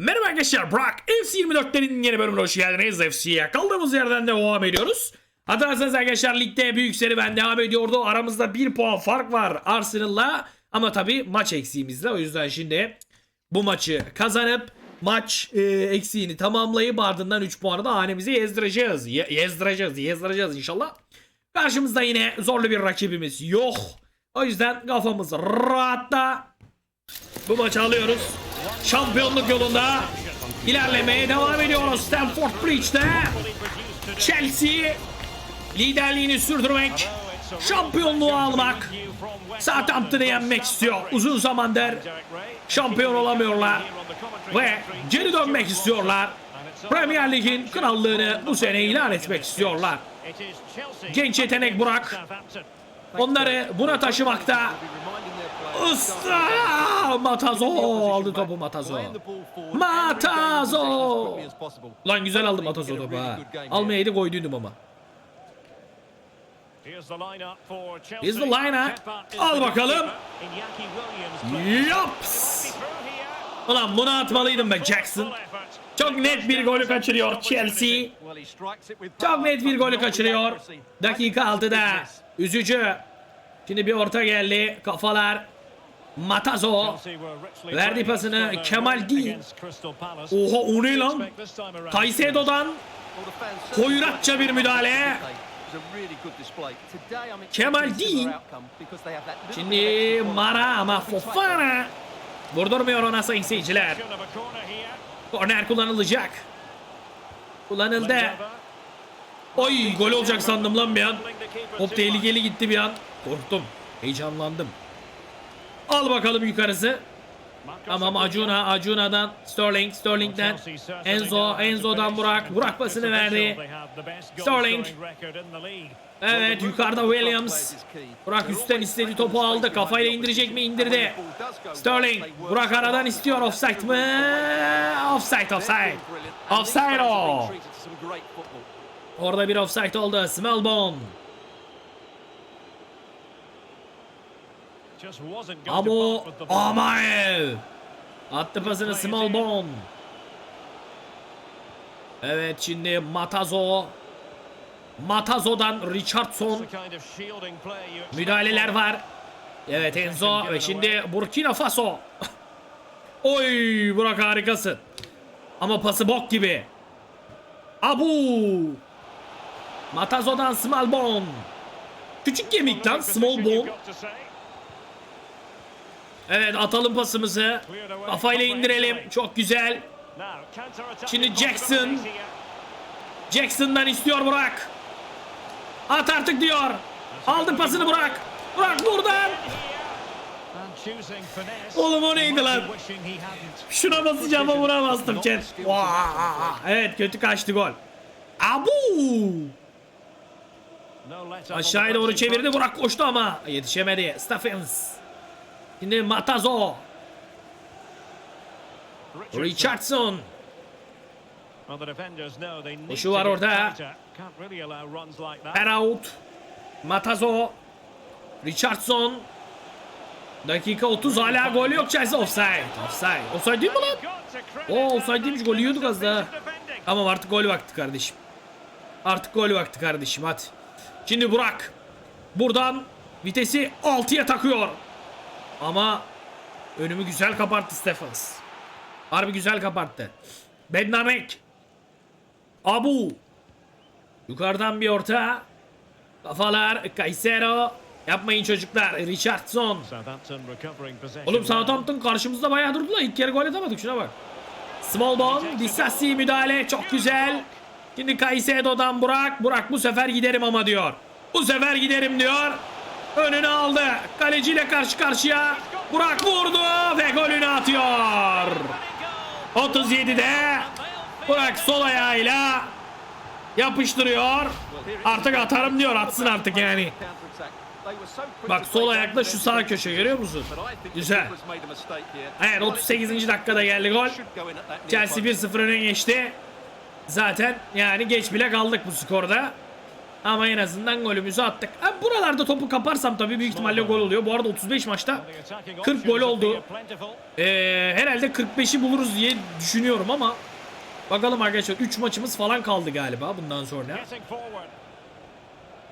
Merhaba arkadaşlar, Burak FC24'lerin yeni bölümüne hoş geldiniz. FC'ye kaldığımız yerden devam ediyoruz. Hatırlarsanız arkadaşlar ligde büyük serüven devam ediyordu. Aramızda bir puan fark var Arsenal'la. Ama tabi maç eksiğimizle. O yüzden şimdi bu maçı kazanıp maç e, eksiğini tamamlayıp ardından 3 puanı da hanemize yezdireceğiz. Ye- yezdireceğiz, yezdireceğiz inşallah. Karşımızda yine zorlu bir rakibimiz yok. O yüzden kafamız rahatta. Bu maçı alıyoruz. Şampiyonluk yolunda ilerlemeye devam ediyoruz Stamford Bridge'de. Chelsea liderliğini sürdürmek, şampiyonluğu almak, Southampton'ı yenmek istiyor. Uzun zamandır şampiyon olamıyorlar ve geri dönmek istiyorlar. Premier Lig'in krallığını bu sene ilan etmek istiyorlar. Genç yetenek Burak onları buna taşımakta Usta! Matazo aldı topu Matazo. Matazo! Lan güzel aldı Matazo topu ha. Almayaydı koyduydum ama. Here's the lineup. Al bakalım. Yaps! Ulan bunu atmalıydım ben Jackson. Çok net bir golü kaçırıyor Chelsea. Çok net bir golü kaçırıyor. Dakika 6'da. Üzücü. Şimdi bir orta geldi. Kafalar. Matazo. Verdi pasını Kemal Dean. Oha o ne lan? Caicedo'dan hoyratça bir müdahale. Kemal Dean. Şimdi Mara ama Fofana. Vurdurmuyor ona sayın seyirciler. Korner kullanılacak. Kullanıldı. Oy gol olacak sandım lan bir an. Top tehlikeli gitti bir an. Korktum. Heyecanlandım. Al bakalım yukarısı. Tamam Acuna, Acuna'dan Sterling, Sterling'den Enzo, Enzo'dan Burak, Burak pasını verdi. Sterling. Evet yukarıda Williams. Burak üstten istediği topu aldı. Kafayla indirecek mi? İndirdi. Sterling. Burak aradan istiyor. Offside mı? Offside, offside. Offside o. Orada bir offside oldu. Smelbon. Amo Amaev. Attı pasını Smalbon. Evet şimdi Matazo. Matazo'dan Richardson. Müdahaleler var. Evet Enzo ve şimdi Burkina Faso. Oy Burak harikasın. Ama pası bok gibi. Abu. Matazo'dan Smalbon. Küçük kemik lan Smallbone. Evet atalım pasımızı. Kafayla indirelim. Çok güzel. Şimdi Jackson. Jackson'dan istiyor Burak. At artık diyor. Aldı pasını Burak. Burak buradan. Oğlum o neydi lan? Şuna basacağım ama buna bastım chat. Evet kötü kaçtı gol. Abu! Aşağıya doğru çevirdi Burak koştu ama yetişemedi. Stephens. Şimdi Matazo. Richardson. Koşu var orada. Heraut. Matazo. Richardson. Dakika 30 hala gol yok Chelsea offside. Offside. Offside değil mi lan? Oo offside değilmiş gol yiyorduk az daha. Tamam artık gol vakti kardeşim. Artık gol vakti kardeşim hadi. Şimdi Burak. Buradan vitesi 6'ya takıyor. Ama önümü güzel kapattı Stephens. Harbi güzel kapattı. Bednamek. Abu. Yukarıdan bir orta. Kafalar. Kaysero. Yapmayın çocuklar. Richardson. Oğlum Southampton karşımızda bayağı durdu lan. İlk kere gol atamadık şuna bak. Smallbone. Dissasi müdahale. Çok güzel. Şimdi Caicedo'dan Burak. Burak bu sefer giderim ama diyor. Bu sefer giderim diyor. Önünü aldı. Kaleciyle karşı karşıya. Burak vurdu ve golünü atıyor. 37'de Burak sol ayağıyla yapıştırıyor. Artık atarım diyor. Atsın artık yani. Bak sol ayakla şu sağ köşe görüyor musun? Güzel. Evet 38. dakikada geldi gol. Chelsea 1-0 öne geçti. Zaten yani geç bile kaldık bu skorda. Ama en azından golümüzü attık. Ha, buralarda topu kaparsam tabii büyük ihtimalle gol oluyor. Bu arada 35 maçta 40 gol oldu. Ee, herhalde 45'i buluruz diye düşünüyorum ama bakalım arkadaşlar 3 maçımız falan kaldı galiba bundan sonra.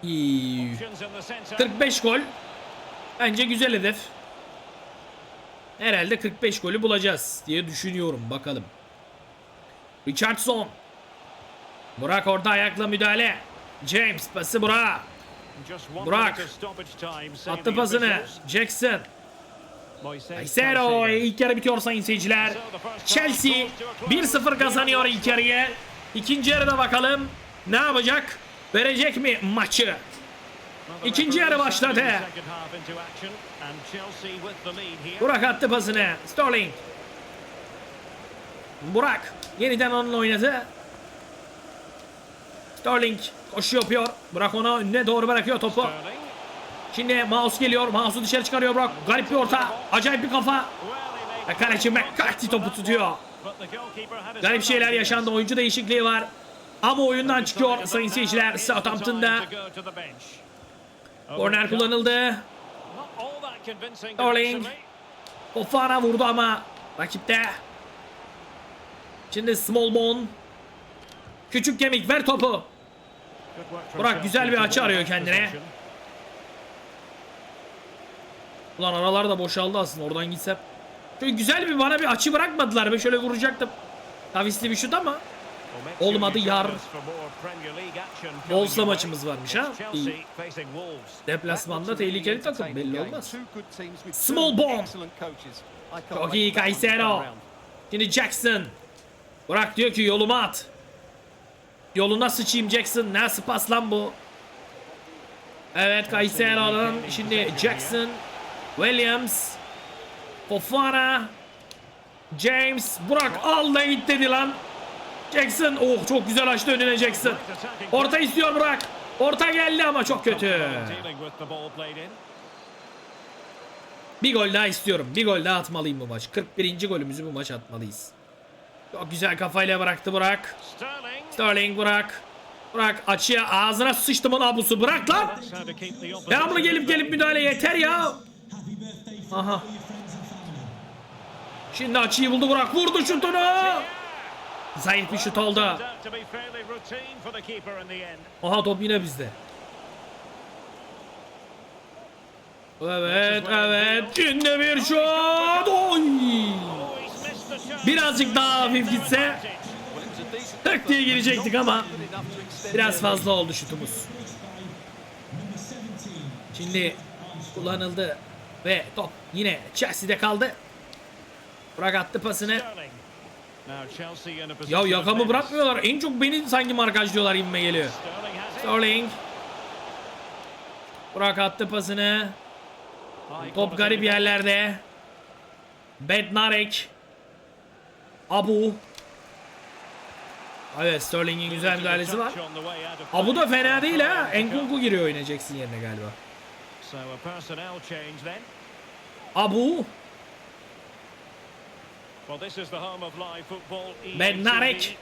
İyi. 45 gol. Bence güzel hedef. Herhalde 45 golü bulacağız diye düşünüyorum. Bakalım. Richardson. Burak orta ayakla müdahale. James pası Burak. Burak. Attı pasını. Jackson. Caicedo ilk yarı bitiyor sayın seyirciler. Chelsea 1-0 kazanıyor ilk yarıya. İkinci yarıda bakalım ne yapacak? Verecek mi maçı? İkinci yarı başladı. Burak attı pasını. Sterling. Burak yeniden onunla oynadı. Sterling koşu yapıyor. Burak ona önüne doğru bırakıyor topu. Şimdi mouse geliyor. Mouse'u dışarı çıkarıyor Burak. Garip bir orta. Acayip bir kafa. Ve kaleci McCarthy topu tutuyor. Garip şeyler yaşandı. Oyuncu değişikliği var. Ama oyundan çıkıyor sayın seyirciler. Southampton'da korner kullanıldı. Sterling. Fofana vurdu ama rakipte. Şimdi Smallbone. Küçük kemik ver topu. Burak güzel bir açı arıyor kendine. Ulan aralar da boşaldı aslında oradan gitsem. Şöyle güzel bir bana bir açı bırakmadılar be şöyle vuracaktım. Kavisli bir şut ama. Olmadı yar. Wolves'la maçımız varmış ha. İyi. Deplasmanda tehlikeli takım belli olmaz. Small bomb. Çok iyi Caicedo. Şimdi Jackson. Burak diyor ki yoluma at. Yoluna sıçayım Jackson. Nasıl pas lan bu? Evet Caicedo'dan şimdi Jackson. Williams. Fofana. James. Burak al da git dedi lan. Jackson. Oh çok güzel açtı önüne Jackson. Orta istiyor Burak. Orta geldi ama çok kötü. Bir gol daha istiyorum. Bir gol daha atmalıyım bu maç. 41. golümüzü bu maç atmalıyız. Çok güzel kafayla bıraktı Burak. Sterling Burak. Burak açıya ağzına sıçtım onu abusu. Bırak lan. Devamlı gelip gelip müdahale yeter ya. Aha. Şimdi açıyı buldu Burak. Vurdu şutunu. Zayıf bir şut oldu. Aha top yine bizde. Evet evet. Şimdi bir şut. Oy. Birazcık daha hafif gitse tık diye girecektik ama biraz fazla oldu şutumuz. Şimdi kullanıldı ve top yine Chelsea'de kaldı. Burak attı pasını. Ya yakamı bırakmıyorlar. En çok beni sanki markajlıyorlar gibime geliyor. Sterling. Burak attı pasını. Top garip yerlerde. Bednarek. Abu. Evet Sterling'in güzel müdahalesi var. Abu da fena değil ha. Enkunku giriyor oyuna Jackson yerine galiba. Abu. Bednarek.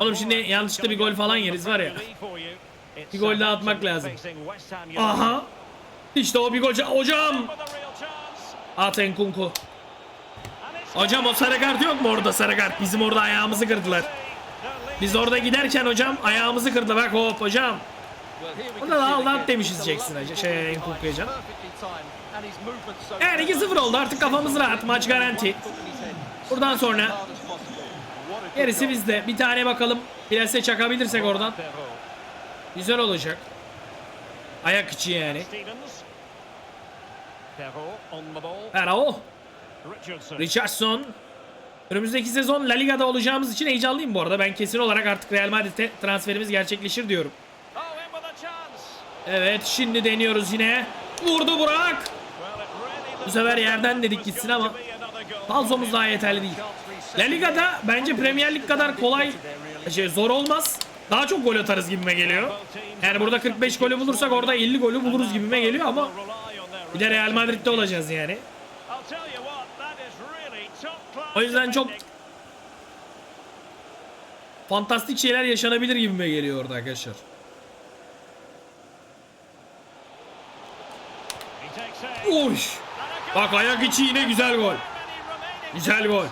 Oğlum şimdi yanlışlıkla bir gol falan yeriz var ya. Bir gol daha atmak lazım. Aha. İşte o bir gol. Hocam. At Enkunku. Hocam o sarı kart yok mu orada sarı kart? Bizim orada ayağımızı kırdılar. Biz orada giderken hocam ayağımızı kırdı. Bak hop hocam. Ona da Allah demişiz Jackson'a. Şey Enkunku'ya canım. Yani 2-0 oldu artık kafamız rahat. Maç garanti. Buradan sonra gerisi bizde. Bir tane bakalım. Plase çakabilirsek oradan. Güzel olacak. Ayak içi yani. Ferro. Richardson. Önümüzdeki sezon La Liga'da olacağımız için heyecanlıyım bu arada. Ben kesin olarak artık Real Madrid'e transferimiz gerçekleşir diyorum. Evet şimdi deniyoruz yine. Vurdu Burak. Bu sefer yerden dedik gitsin ama falsomuz daha yeterli değil. La Liga'da bence Premier Lig kadar kolay şey zor olmaz. Daha çok gol atarız gibime geliyor. Yani burada 45 golü bulursak orada 50 golü buluruz gibime geliyor ama bir de Real Madrid'de olacağız yani. O yüzden çok fantastik şeyler yaşanabilir gibi gibime geliyor orada arkadaşlar. Oy. Bak ayak içi yine güzel gol. Güzel gol.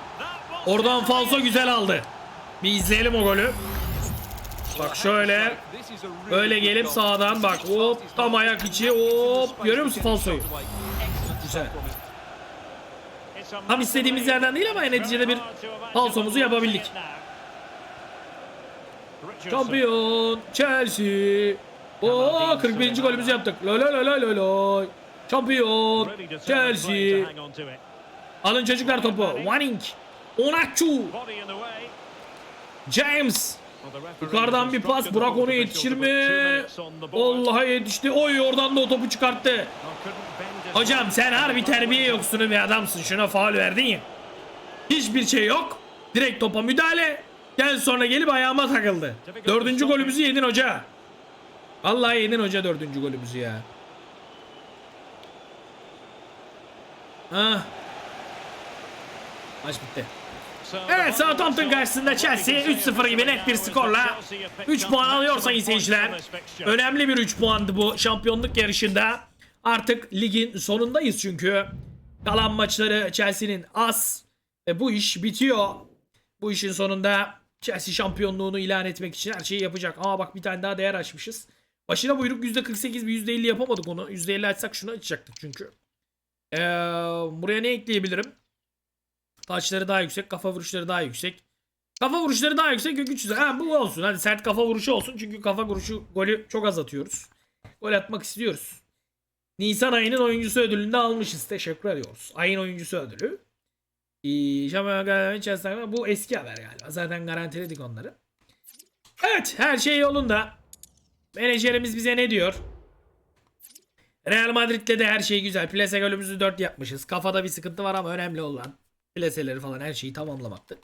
Oradan falso güzel aldı. Bir izleyelim o golü. Bak şöyle. Böyle gelip sağdan bak. Hop tam ayak içi. Hop görüyor musun falsoyu? Güzel. Tam istediğimiz yerden değil ama neticede bir falsomuzu yapabildik. Şampiyon Chelsea. Oo 41. golümüzü yaptık. Lo lo lo lo lo lo. Şampiyon Chelsea. Alın çocuklar topu. Wanning. Onaçu. James. Yukarıdan bir pas. Burak onu yetişir mi? Allah'a yetişti. Oy oradan da o topu çıkarttı. Hocam sen harbi terbiye yoksunu bir adamsın. Şuna faul verdin ya. Hiçbir şey yok. Direkt topa müdahale. Gel sonra gelip ayağıma takıldı. Dördüncü golümüzü yedin hoca. Vallahi yedin hoca dördüncü golümüzü ya. Ah. Maç bitti. Evet Southampton karşısında Chelsea 3-0 gibi net bir skorla 3 puan alıyor sayın seyirciler. Önemli bir 3 puandı bu şampiyonluk yarışında. Artık ligin sonundayız çünkü. Kalan maçları Chelsea'nin az. Ve bu iş bitiyor. Bu işin sonunda Chelsea şampiyonluğunu ilan etmek için her şeyi yapacak. Aa bak bir tane daha değer açmışız. Başına buyruk %48 bir %50 yapamadık onu. %50 açsak şunu açacaktık çünkü. Ee, buraya ne ekleyebilirim? Taçları daha yüksek, kafa vuruşları daha yüksek. Kafa vuruşları daha yüksek, kök 300. Ha bu olsun. Hadi sert kafa vuruşu olsun. Çünkü kafa vuruşu golü çok az atıyoruz. Gol atmak istiyoruz. Nisan ayının oyuncusu ödülünü de almışız. Teşekkür ediyoruz. Ayın oyuncusu ödülü. Ee, bu eski haber galiba. Zaten garantiledik onları. Evet her şey yolunda. Menajerimiz bize ne diyor? Real Madrid'de de her şey güzel. Plase golümüzü 4 yapmışız. Kafada bir sıkıntı var ama önemli olan plaseleri falan her şeyi tamamlamaktı.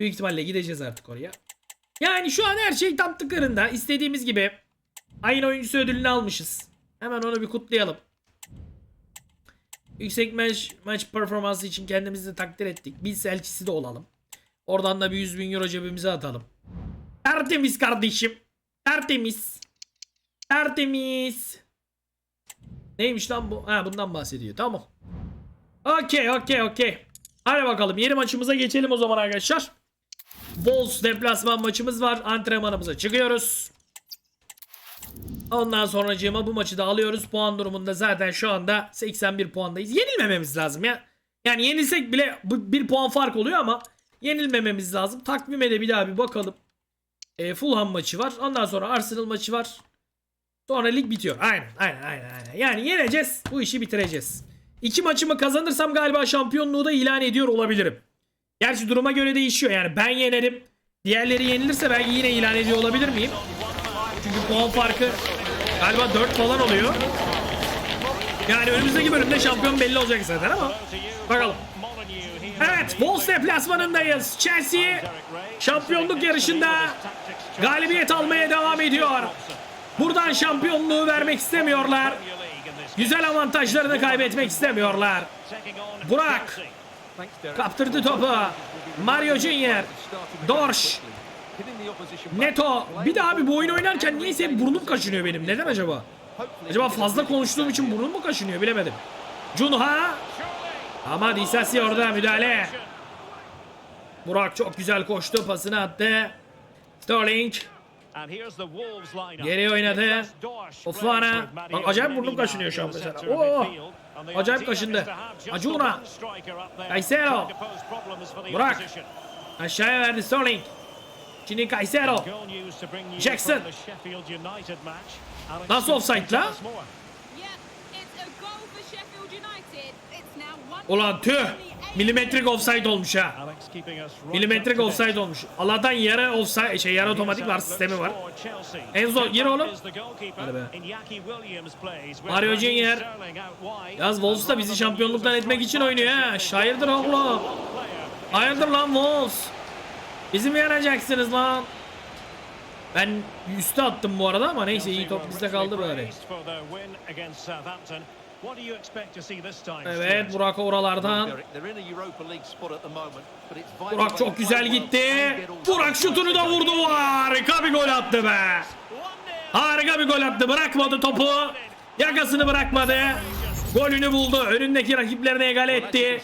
Büyük ihtimalle gideceğiz artık oraya. Yani şu an her şey tam tıkırında. İstediğimiz gibi ayın oyuncusu ödülünü almışız. Hemen onu bir kutlayalım. Yüksek maç, maç performansı için kendimizi takdir ettik. Biz elçisi de olalım. Oradan da bir 100 bin euro cebimize atalım. Tertemiz kardeşim. Tertemiz. Tertemiz. Neymiş lan bu? Ha bundan bahsediyor. Tamam. Okey okey okey. Hadi bakalım yeni maçımıza geçelim o zaman arkadaşlar. Wolves deplasman maçımız var. Antrenmanımıza çıkıyoruz. Ondan sonracığıma bu maçı da alıyoruz. Puan durumunda zaten şu anda 81 puandayız. Yenilmememiz lazım ya. Yani yenilsek bile bir puan fark oluyor ama yenilmememiz lazım. Takvime de bir daha bir bakalım. E, Fulham maçı var. Ondan sonra Arsenal maçı var. Sonra lig bitiyor. Aynen aynen aynen. aynen. Yani yeneceğiz. Bu işi bitireceğiz. İki maçımı kazanırsam galiba şampiyonluğu da ilan ediyor olabilirim. Gerçi duruma göre değişiyor. Yani ben yenerim. Diğerleri yenilirse belki yine ilan ediyor olabilir miyim? Çünkü puan farkı galiba 4 falan oluyor. Yani önümüzdeki bölümde şampiyon belli olacak zaten ama bakalım. Evet, Wolves deplasmanındayız. Chelsea şampiyonluk yarışında galibiyet almaya devam ediyor. Buradan şampiyonluğu vermek istemiyorlar. Güzel avantajlarını kaybetmek istemiyorlar. Burak kaptırdı topu. Mario Junior. Dorş. Neto. Bir de abi bu oyun oynarken niyeyse burnum kaşınıyor benim. Neden acaba? Acaba fazla konuştuğum için burnum mu kaşınıyor bilemedim. Junha. Ama Disasi orada müdahale. Burak çok güzel koştu. Pasını attı. Sterling. Geri oynadı. Ofana. Bak acayip burnum kaşınıyor şu an mesela. Oo. Acayip kaşındı. Acuna. Caicedo. Burak. Aşağıya verdi Sterling. Şimdi Caicedo. Jackson. Nasıl offside la? Ulan tüh. Milimetrik offside olmuş ha. Milimetrik offside olmuş. Allah'tan yarı offside şey yarı otomatik var sistemi var. Enzo gir oğlum. Hadi be. Mario Junior. Yaz Wolves da bizi şampiyonluktan etmek için oynuyor ha. Şairdir oğlum. Hayırdır lan Wolves. Bizi mi yenacaksınız lan? Ben üste attım bu arada ama neyse iyi top bizde kaldı böyle. Evet Burak oralardan. Burak çok güzel gitti. Burak şutunu da vurdu. Harika bir gol attı be. Harika bir gol attı. Bırakmadı topu. Yakasını bırakmadı. Golünü buldu. Önündeki rakiplerine egale etti.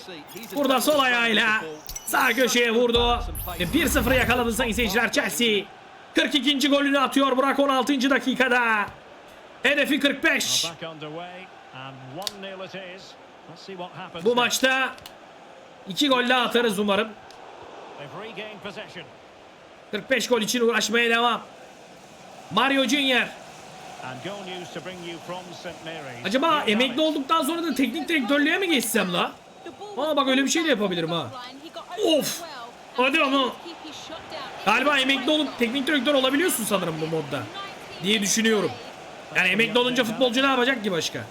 Burada sol ayağıyla sağ köşeye vurdu. Ve 1-0 yakaladı sayın seyirciler Chelsea. 42. golünü atıyor Burak 16. dakikada. Hedefi 45. Back underway and 1-0 it is. Let's see what happens. Bu maçta 2 gol daha atarız umarım. They've regained possession. 45 gol için uğraşmaya devam. Mario Junior. Acaba emekli olduktan sonra da teknik direktörlüğe mi geçsem la? Aa, bak öyle bir şey de yapabilirim ha. Of! Hadi ama. Galiba emekli olup teknik direktör olabiliyorsun sanırım bu modda. Diye düşünüyorum. Yani emekli olunca futbolcu ne yapacak ki başka?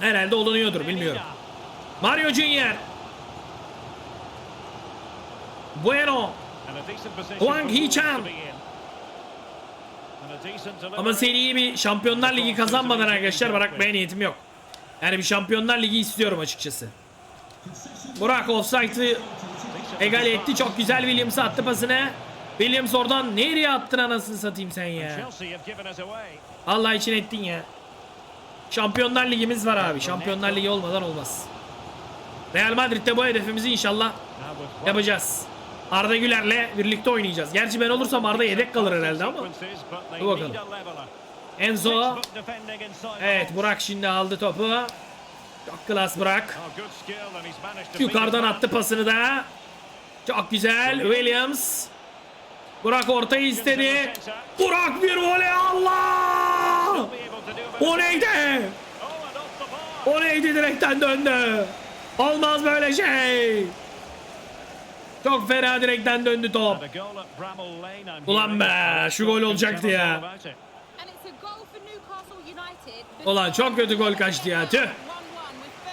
Herhalde olunuyordur bilmiyorum. Mario Junior. Bueno. Wolves Hee-chan. Ama seriyi bir Şampiyonlar Ligi kazanmadan arkadaşlar bırakmaya niyetim yok. Yani bir Şampiyonlar Ligi istiyorum açıkçası. Burak offside'ı egale etti. Çok güzel Williams attı pasını. Williams oradan nereye attın anasını satayım sen ya. Allah için ettin ya. Şampiyonlar Ligimiz var abi. Şampiyonlar Ligi olmadan olmaz. Real Madrid'de bu hedefimizi inşallah yapacağız. Arda Güler'le birlikte oynayacağız. Gerçi ben olursam Arda yedek kalır herhalde ama. Dur bakalım. Enzo. Evet. Burak şimdi aldı topu. Çok klas Burak. To Yukarıdan attı pasını da. Çok güzel. Williams. Burak ortayı istedi. Burak bir voley Allah! O neydi? Oh. O neydi direkten döndü. Olmaz böyle şey. Çok fena direkten döndü top. Ulan be, şu gol olacaktı ya. Ulan çok kötü gol kaçtı ya. Tüh.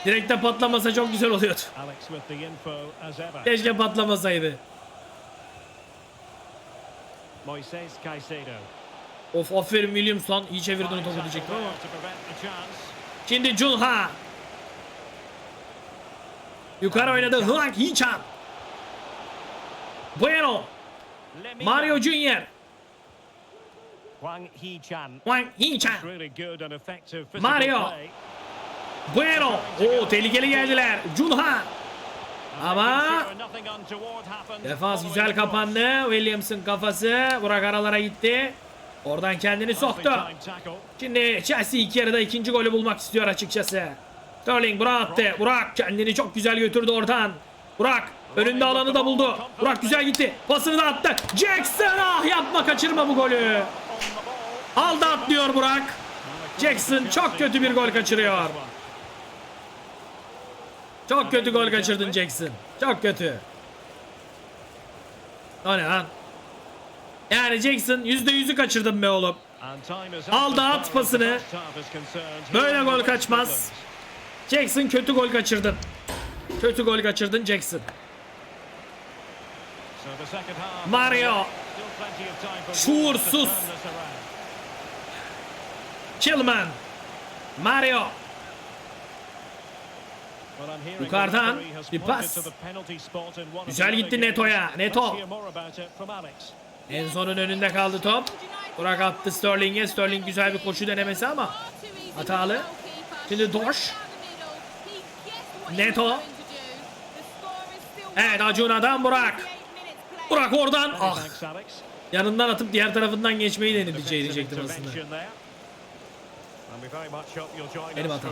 Direkte patlamasa çok güzel oluyordu. Keşke patlamasaydı. Of aferin Williams lan. iyi çevirdin o topu diyecektim ama. Şimdi Junha. Yukarı oynadı Hwang Hee-chan. Bueno. Mario Junior. Hwang Hee-chan. Hwang Hee-chan. Mario. Bueno. Oo tehlikeli geldiler. Junha. Ama defans güzel kapandı. Williams'ın kafası. Burak aralara gitti. Oradan kendini soktu. Şimdi Chelsea ilk yarıda ikinci golü bulmak istiyor açıkçası. Sterling Burak attı. Burak kendini çok güzel götürdü oradan. Burak önünde alanı da buldu. Burak güzel gitti. Pasını da attı. Jackson ah yapma kaçırma bu golü. Aldı atlıyor Burak. Jackson çok kötü bir gol kaçırıyor. Çok kötü gol kaçırdın Jackson. Çok kötü. O ne lan? Yani Jackson %100'ü kaçırdın be oğlum. Aldı at pasını. Böyle gol kaçmaz. Jackson kötü gol kaçırdın. Kötü gol kaçırdın Jackson. Mario. Şuursuz. Chilman. Mario. Yukarıdan bir pas. Güzel gitti Neto'ya. Neto. Enzon'un önünde kaldı top. Burak attı Sterling'e. Sterling güzel bir koşu denemesi ama hatalı. Şimdi Dosh. Neto. Evet Acuna'dan Burak. Burak oradan. Ah. Yanından atıp diğer tarafından geçmeyi denedi diyecektim aslında. Benim hatam.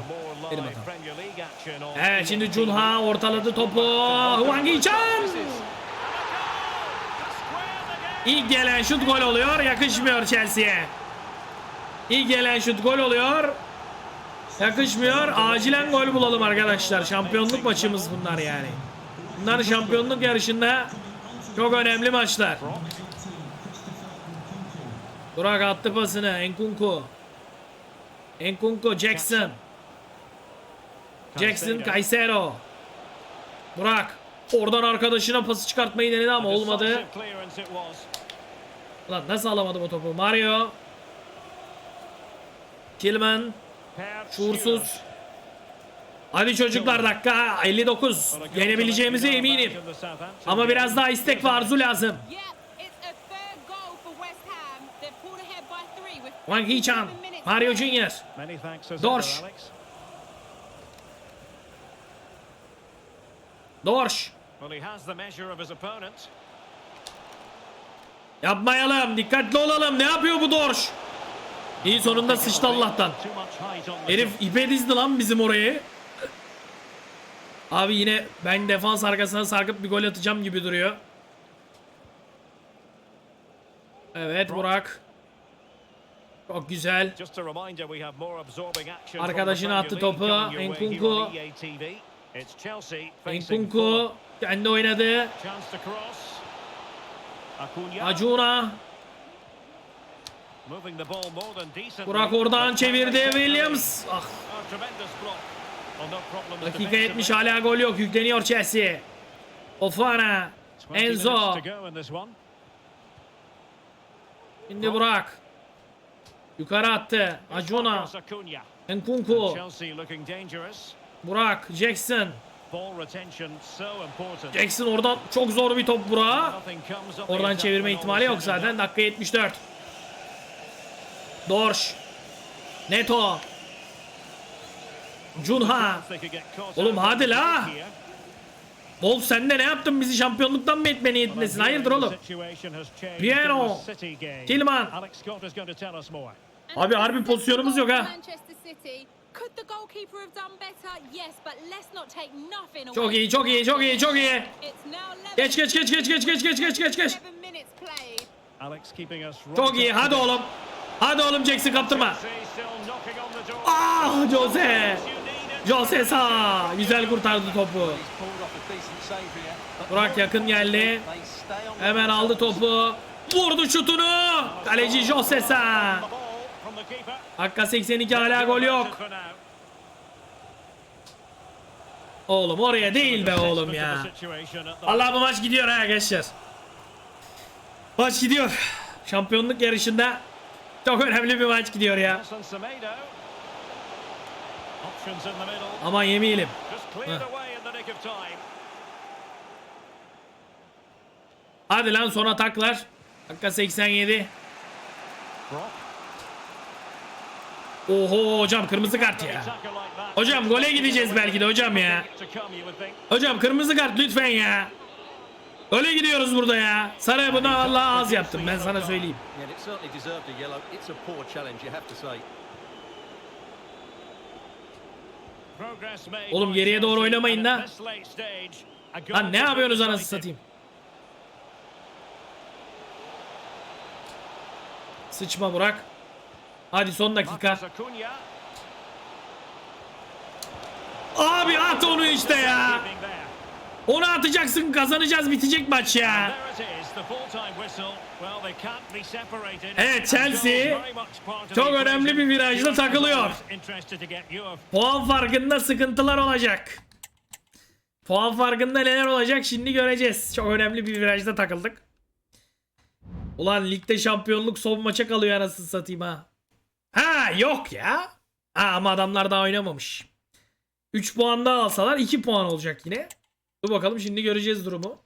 Benim hatam. Evet şimdi Junha ortaladı topu. Hwang Hee-chan. İlk gelen şut gol oluyor. Yakışmıyor Chelsea'ye. İlk gelen şut gol oluyor. Yakışmıyor. Acilen gol bulalım arkadaşlar. Şampiyonluk maçımız bunlar yani. Bunlar şampiyonluk yarışında çok önemli maçlar. Burak attı pasını. Enkunku. Enkunku Jackson. Jackson Caicedo. Burak. Oradan arkadaşına pası çıkartmayı denedi ama olmadı. Lan nasıl alamadım o topu? Mario. Tillman. Per Şuursuz. Hadi çocuklar dakika 59. Well, a goal Yenebileceğimize eminim. Ama biraz daha istek ve arzu lazım. Wang Hee-chan. Mario Junior. Dorş. Dorş. Yapmayalım. Dikkatli olalım. Ne yapıyor bu Dorş? İyi sonunda sıçtı Allah'tan. Herif ipe dizdi lan bizim orayı. Abi yine ben defans arkasına sarkıp bir gol atacağım gibi duruyor. Evet Burak. Çok güzel. Arkadaşın attı topu. Enkunku. Enkunku kendi oynadı. Acuna. Burak oradan çevirdi Williams. Ah. Dakika 70 hala gol yok. Yükleniyor Chelsea. Ofana. Enzo. Şimdi Burak. Yukarı attı. Acuna. Nkunku. Burak. Jackson. Jackson oradan çok zor bir top Burak'a. Oradan çevirme ihtimali yok zaten. Dakika 74. Dorş. Neto. Cunha. Oğlum hadi la. Oğlum sen de ne yaptın bizi şampiyonluktan mı etme niyetindesin? Hayırdır oğlum? Piero. Tilman. Abi harbi pozisyonumuz yok ha. Çok iyi, çok iyi, çok iyi, çok iyi. Geç geç geç geç geç geç geç geç geç geç. Çok iyi. Hadi oğlum. Hadi oğlum Jackson kaptırma. Ah Jose. Jose sağ. Güzel kurtardı topu. Burak yakın geldi. Hemen aldı topu. Vurdu şutunu. Kaleci Jose sağ. Dakika 82 hala gol yok. Oğlum oraya değil be oğlum ya. Allah bu maç gidiyor arkadaşlar. Maç gidiyor. Şampiyonluk yarışında çok önemli bir maç gidiyor ya. Ama yemeyelim. Hadi lan son ataklar. Dakika 87. Oho hocam kırmızı kart ya. Hocam gole gideceğiz belki de hocam ya. Hocam kırmızı kart lütfen ya. Öyle gidiyoruz burada ya. Sarı bunu Allah az yaptım ben sana söyleyeyim. Oğlum geriye doğru oynamayın da. Lan ne yapıyorsunuz anasını satayım? Sıçma Burak. Hadi son dakika. Abi at onu işte ya. Onu atacaksın kazanacağız bitecek maç ya. Evet, Chelsea çok önemli bir virajda takılıyor. Puan farkında sıkıntılar olacak. Puan farkında neler olacak şimdi göreceğiz. Çok önemli bir virajda takıldık. Ulan ligde şampiyonluk son maça kalıyor anasını satayım ha. Ha yok ya. Ha, ama adamlar daha oynamamış. 3 puan daha alsalar 2 puan olacak yine. Dur bakalım şimdi göreceğiz durumu.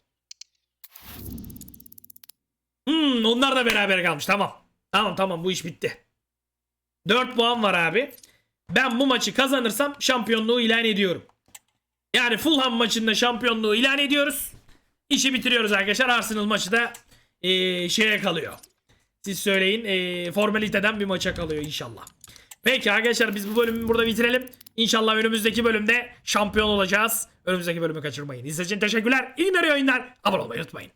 Hmm, onlar da beraber kalmış tamam. Tamam tamam bu iş bitti. 4 puan var abi. Ben bu maçı kazanırsam şampiyonluğu ilan ediyorum. Yani Fulham maçında şampiyonluğu ilan ediyoruz. İşi bitiriyoruz arkadaşlar. Arsenal maçı da eee, şeye kalıyor. Siz söyleyin eee, formaliteden bir maça kalıyor inşallah. Peki arkadaşlar biz bu bölümü burada bitirelim. İnşallah önümüzdeki bölümde şampiyon olacağız. Önümüzdeki bölümü kaçırmayın. İzlediğiniz için teşekkürler. İyi günler, iyi. Abone olmayı unutmayın.